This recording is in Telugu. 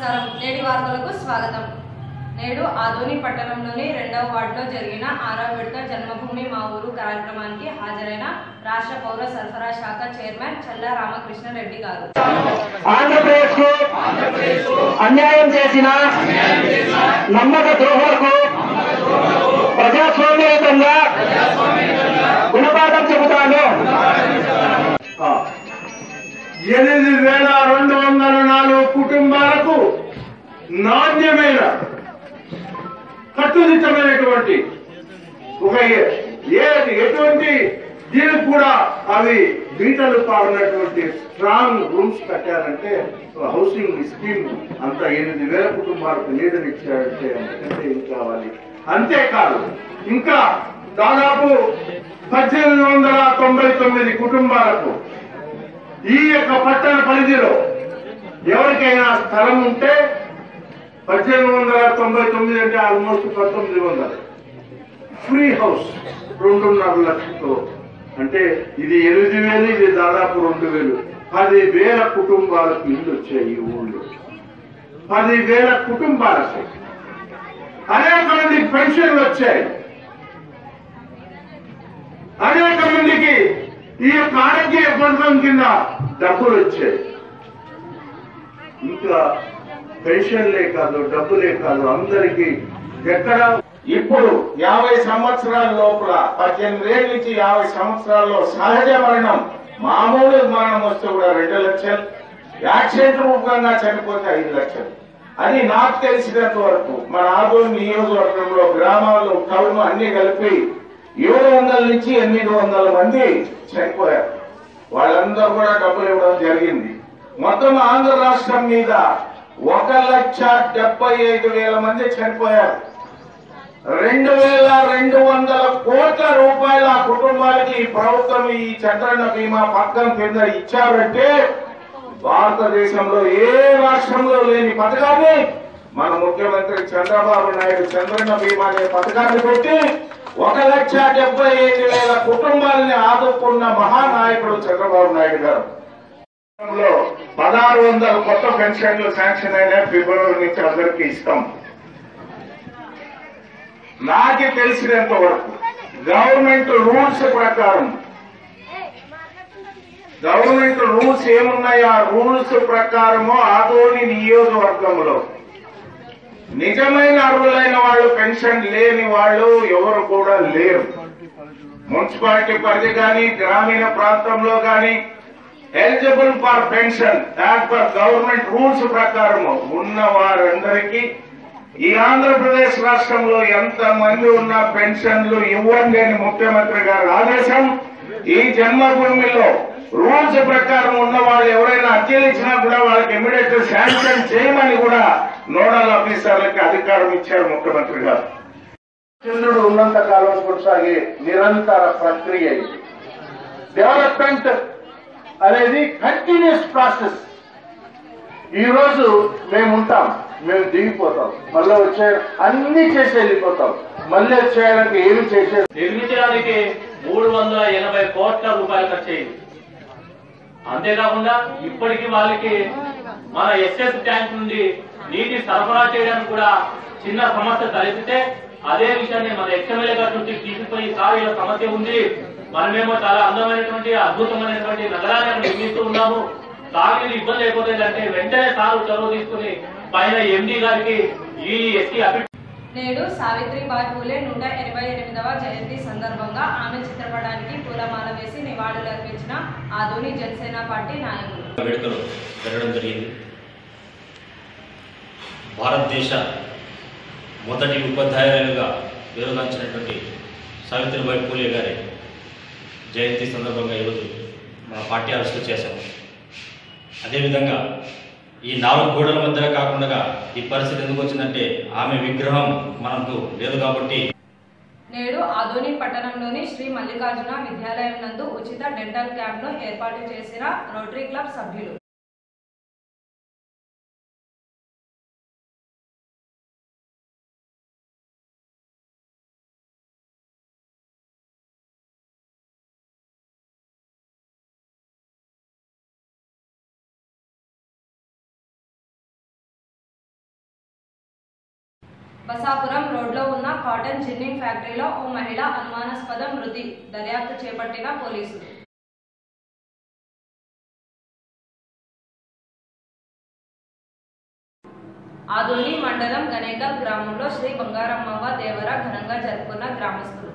నమస్కారం. నేటి వార్తలకు స్వాగతం. నేడు ఆదోని పట్టణంలోని రెండవ వార్డులో జరిగిన ఆరవ విడత జన్మభూమి మా ఊరు కార్యక్రమానికి హాజరైన రాష్ట్ర పౌర సరఫరా శాఖ చైర్మన్ చల్లా రామకృష్ణారెడ్డి గారు. ఆంధ్రప్రదేశ్కు అన్యాయం చేసిన నమ్మక ద్రోహులకు ప్రజాస్వామ్యయుతంగా ఎనిమిది వేల రెండు వందల నాలుగు కుటుంబాలకు నాణ్యమైన కట్టుదిట్టమైనటువంటి ఒక ఎటువంటి దీనికి కూడా అవి బీటలు పాడినటువంటి స్ట్రాంగ్ రూమ్స్ కట్టారంటే హౌసింగ్ స్కీమ్ అంత ఎనిమిది వేల కుటుంబాలకు నీడనిచ్చారంటే అంతకంటే ఏం కావాలి? అంతేకాదు ఇంకా దాదాపు పద్దెనిమిది వందల తొంభై తొమ్మిది కుటుంబాలకు ఈ యొక్క పట్టణ పరిధిలో ఎవరికైనా స్థలం ఉంటే పద్దెనిమిది వందల తొంభై తొమ్మిది అంటే ఆల్మోస్ట్ పంతొమ్మిది వందలు. ఫ్రీ హౌస్ రెండున్నర లక్షలతో అంటే ఇది ఎనిమిది వేలు ఇది దాదాపు రెండు వేలు. పది వేల కుటుంబాలకు ఇల్లు వచ్చాయి ఈ ఊళ్ళో. పది వేల కుటుంబాలకు అనేక మంది పెన్షన్లు వచ్చాయి అనేక మందికి ఈ యొక్క ఆరోగ్య పథకం కింద డబ్బులు వచ్చాయి. ఇంకా పెన్షన్లే కాదు డబ్బులే కాదు అందరికి ఎక్కడ ఇప్పుడు యాభై సంవత్సరాల లోపల పద్దెనిమిది ఏళ్ళ నుంచి యాభై సంవత్సరాల్లో సహజ మరణం మామూలు మరణం వస్తే కూడా రెండు లక్షలు యాక్సిడెంట్ రూపంగా చనిపోతే ఐదు లక్షలు. అది నాకు తెలిసినంత వరకు మన ఆదోని నియోజకవర్గంలో గ్రామాల్లో టౌన్ అన్ని కలిపి వందల నుంచి ఎనిమిది వందల మంది చనిపోయారు. వాళ్ళందరూ కూడా డబ్బులు ఇవ్వడం జరిగింది. మొత్తం ఆంధ్ర రాష్ట్రం మీద ఒక లక్ష డెబ్బై ఐదు వేల మంది చనిపోయారు. రెండు వేల రెండు వందల కోట్ల రూపాయల కుటుంబాలకి ఈ ప్రభుత్వం ఈ చంద్రన్న బీమా పథకం కింద ఇచ్చారంటే భారతదేశంలో ఏ రాష్ట్రంలో లేని పథకాన్ని మన ముఖ్యమంత్రి చంద్రబాబు నాయుడు చంద్రన్న బీమా అనే పథకాన్ని పెట్టి ఒక లక్ష డెబ్బై ఐదు వేల కుటుంబాలని ఆదుకున్న మహానాయకుడు చంద్రబాబు నాయుడు గారు. పదహారు వందల కొత్త పెన్షన్లు శాంక్షన్ అయిన ఫిబ్రవరి నుంచి అందరికీ ఇస్తాం. నాకు తెలిసినంత వరకు గవర్నమెంట్ రూల్స్ ప్రకారం గవర్నమెంట్ రూల్స్ ఏమున్నాయి? ఆ రూల్స్ ప్రకారము ఆదోని నియోజకవర్గంలో నిజమైన అర్హులైన వాళ్ళు పెన్షన్ లేని వాళ్ళు ఎవరు కూడా లేరు. మున్సిపాలిటీ పరిధి కానీ గ్రామీణ ప్రాంతంలో కానీ eligible for pension as per government rules ప్రకారము ఉన్న వారందరికీ ఈ ఆంధ్రప్రదేశ్ రాష్ట్రంలో ఎంత మంది ఉన్న పెన్షన్లు ఇవ్వండి అని ముఖ్యమంత్రి గారి ఆదేశం ఈ జన్మభూమిలో రూల్స్ ప్రకారం ఉన్న వాళ్ళు ఎవరైనా అర్జీలు ఇచ్చినా కూడా వాళ్ళకి ఇమీడియట్ శాంక్షన్ చేయమని కూడా నోడల్ ఆఫీసర్లకి అధికారం ఇచ్చారు ముఖ్యమంత్రి గారు. చంద్రుడు ఉన్నంత కాలం కొనసాగే నిరంతర ప్రక్రియ ఇది. డెవలప్మెంట్ అనేది కంటిన్యూస్ ప్రాసెస్ ఈ రోజు మేము ఉంటాం మేము దిగిపోతాం. మళ్ళీ వచ్చే అన్ని చేసి వెళ్ళిపోతాం. మళ్ళీ వచ్చేయడానికి ఏమి చేసే నిర్మించడానికి మూడు వందల ఎనభై కోట్ల రూపాయలు ఖర్చు అయింది అంతేకాకుండా ఇప్పటికీ వాళ్ళకి మన ఎస్ఎస్ ట్యాంక్ నుండి నీటి సరఫరా చేయడానికి కూడా చిన్న సమస్య తలెత్తితే అదే విషయాన్ని మన ఎక్స్ఎమ్మెల్యే గారి నుంచి తీసుకుపోయి సార్ ఇలా సమస్య ఉంది. మనమేమో చాలా అందమైనటువంటి అద్భుతమైనటువంటి నగరాన్ని నిర్మిస్తూ ఉన్నాము. తాగిన ఇబ్బంది అయిపోతుందంటే వెంటనే సార్ చొరవ తీసుకుని పైన ఎండి గారికి ఈ ఎస్టీ అభి నేడు సావిత్రిబాయి పూలే నూట ఇరవై ఎనిమిదవ జయంతి సందర్భంగా ఆమె చిత్రపటానికి పూలమాల వేసి నివాళులర్పించిన ఆదోని జనసేన పార్టీ నాయకులు. వేడుకలు జరగడం జరిగింది. భారతదేశ మొదటి ఉపాధ్యాయులుగా పేరుగాంచినటువంటి సావిత్రిబాయి పూలే గారి జయంతి సందర్భంగా ఈరోజు మన పార్టీ అరెస్టు చేశాము అదేవిధంగా ఈ నాలుగు గోడల మధ్య కాకుండా ఈ పరిస్థితి ఎందుకు వచ్చిందంటే ఆమె విగ్రహం మనకు లేదు కాబట్టి నేడు ఆధోని పట్టణంలోని శ్రీ మల్లికార్జున విద్యాలయం నందు ఉచిత డెంటల్ క్యాంప్ను ఏర్పాటు చేసిన రోటరీ క్లబ్ సభ్యులు బసాపురం రోడ్లో ఉన్న కాటన్ జిన్నింగ్ ఫ్యాక్టరీలో ఓ మహిళ అనుమానాస్పద మృతి. దర్యాప్తు చేపట్టిన పోలీసులు. ఆదుల్లి మండలం గనేకల్ గ్రామంలో శ్రీ బంగారమ్మవ్వ దేవర ఘనంగా జరుపుకున్న గ్రామస్తులు.